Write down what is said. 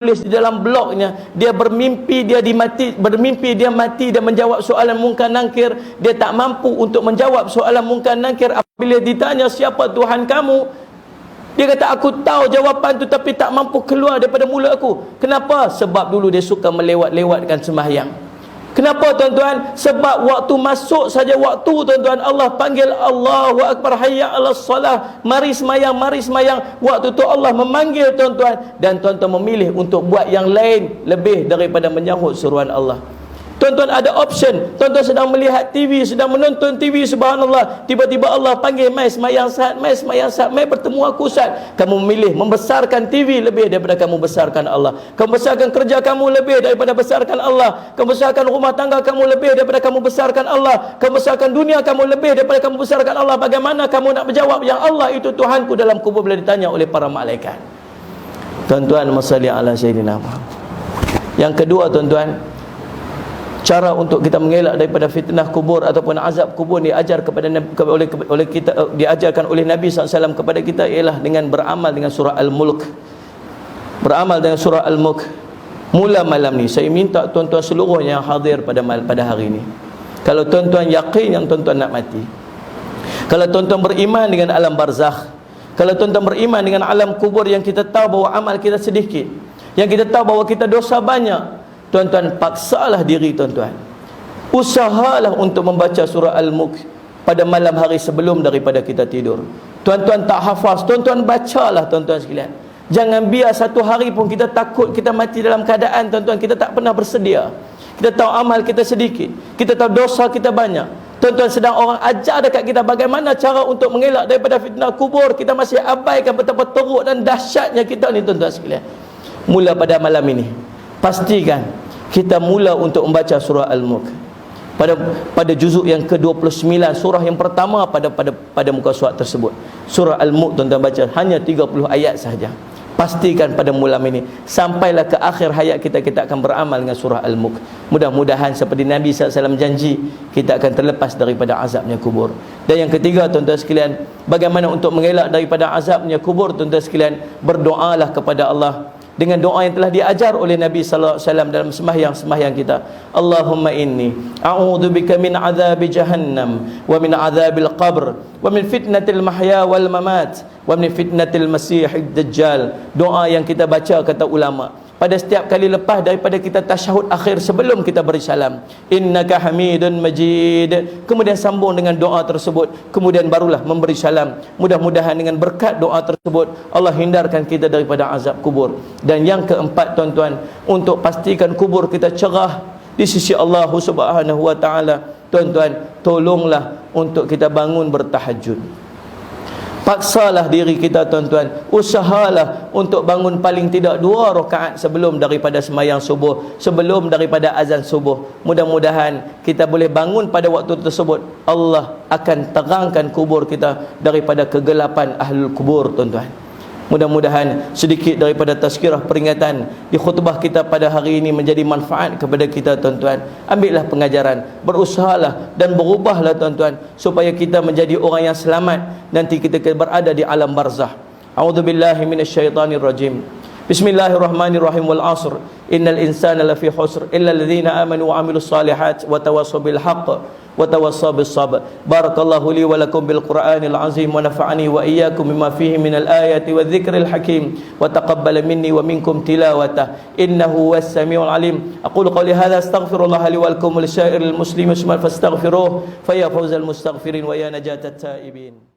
tulis di dalam blognya dia bermimpi dia dimati bermimpi dia mati dan menjawab soalan mungkar nangkir. Dia tak mampu untuk menjawab soalan mungkar nangkir. Apabila ditanya siapa Tuhan kamu? Dia kata aku tahu jawapan tu tapi tak mampu keluar daripada mulut aku. Kenapa? Sebab dulu dia suka melewat-lewatkan sembahyang Kenapa tuan-tuan? Sebab waktu masuk saja waktu tuan-tuan Allah panggil Allahu Akbar hayya ala salah. Mari semayang, mari semayang. Waktu tu Allah memanggil tuan-tuan dan tuan-tuan memilih untuk buat yang lain lebih daripada menyahut seruan Allah. Tuan-tuan ada option. Tuan-tuan sedang melihat TV, sedang menonton TV subhanallah. Tiba-tiba Allah panggil, "Mai semayang saat, mai semayang saat, mai bertemu aku saat." Kamu memilih membesarkan TV lebih daripada kamu besarkan Allah. Kamu besarkan kerja kamu lebih daripada besarkan Allah. Kamu besarkan rumah tangga kamu lebih daripada kamu besarkan Allah. Kamu besarkan dunia kamu lebih daripada kamu besarkan Allah. Bagaimana kamu nak menjawab yang Allah itu Tuhanku dalam kubur bila ditanya oleh para malaikat? Tuan-tuan, masalli ala sayyidina. Yang kedua, tuan-tuan, cara untuk kita mengelak daripada fitnah kubur ataupun azab kubur diajar kepada oleh oleh kita eh, diajarkan oleh Nabi SAW kepada kita ialah dengan beramal dengan surah Al-Mulk. Beramal dengan surah Al-Mulk. Mula malam ni saya minta tuan-tuan seluruhnya yang hadir pada pada hari ini kalau tuan-tuan yakin yang tuan-tuan nak mati kalau tuan-tuan beriman dengan alam barzakh kalau tuan-tuan beriman dengan alam kubur yang kita tahu bahawa amal kita sedikit yang kita tahu bahawa kita dosa banyak Tuan-tuan paksalah diri tuan-tuan. Usahalah untuk membaca surah Al-Mulk pada malam hari sebelum daripada kita tidur. Tuan-tuan tak hafaz, tuan-tuan bacalah tuan-tuan sekalian. Jangan biar satu hari pun kita takut kita mati dalam keadaan tuan-tuan kita tak pernah bersedia. Kita tahu amal kita sedikit. Kita tahu dosa kita banyak. Tuan-tuan sedang orang ajar dekat kita bagaimana cara untuk mengelak daripada fitnah kubur. Kita masih abaikan betapa teruk dan dahsyatnya kita ni tuan-tuan sekalian. Mula pada malam ini pastikan kita mula untuk membaca surah Al-Mulk. Pada pada juzuk yang ke-29 surah yang pertama pada pada pada muka surat tersebut. Surah Al-Mulk tuan-tuan baca hanya 30 ayat sahaja pastikan pada malam ini sampailah ke akhir hayat kita kita akan beramal dengan surah Al-Mulk. Mudah-mudahan seperti Nabi SAW janji kita akan terlepas daripada azabnya kubur. Dan yang ketiga tuan-tuan sekalian bagaimana untuk mengelak daripada azabnya kubur tuan-tuan sekalian berdoalah kepada Allah dengan doa yang telah diajar oleh Nabi sallallahu alaihi wasallam dalam sembahyang-sembahyang kita. Allahumma inni a'udzubika min adzabi jahannam wa min adzabil qabr wa min fitnatil mahya wal mamat wa min fitnatil masiihid dajjal. Doa yang kita baca kata ulama pada setiap kali lepas daripada kita tasyahud akhir sebelum kita beri salam. Innaka hamidun majid. Kemudian sambung dengan doa tersebut. Kemudian barulah memberi salam. Mudah-mudahan dengan berkat doa tersebut Allah hindarkan kita daripada azab kubur. Dan yang keempat tuan-tuan untuk pastikan kubur kita cerah di sisi Allah Subhanahu wa taala tuan-tuan tolonglah untuk kita bangun bertahajud Paksalah diri kita tuan-tuan. Usahalah untuk bangun paling tidak dua rakaat sebelum daripada semayang subuh Sebelum daripada azan subuh. Mudah-mudahan kita boleh bangun pada waktu tersebut. Allah akan terangkan kubur kita daripada kegelapan ahlul kubur tuan-tuan Mudah-mudahan sedikit daripada tazkirah peringatan di khutbah kita pada hari ini menjadi manfaat kepada kita tuan-tuan. Ambillah pengajaran, berusahalah dan berubahlah tuan-tuan supaya kita menjadi orang yang selamat nanti kita berada di alam barzah. A'udzubillahi minasyaitonirrajim. Bismillahirrahmanirrahim wal 'asr. Innal insana lafi khusr illa alladhina amanu wa 'amilus salihat wa tawassaw bil haqq وتوصى بالصبر. بارك الله لي ولكم بالقرآن العظيم ونفعني وإياكم بما فيه من الآيات والذكر الحكيم. وتقبل مني ومنكم تلاوته. إنه هو السميع العليم. أقول قولي هذا أستغفر الله لي ولكم ولسائر المسلمين فاستغفروه فيا فوز المستغفرين ويا نجاة التائبين.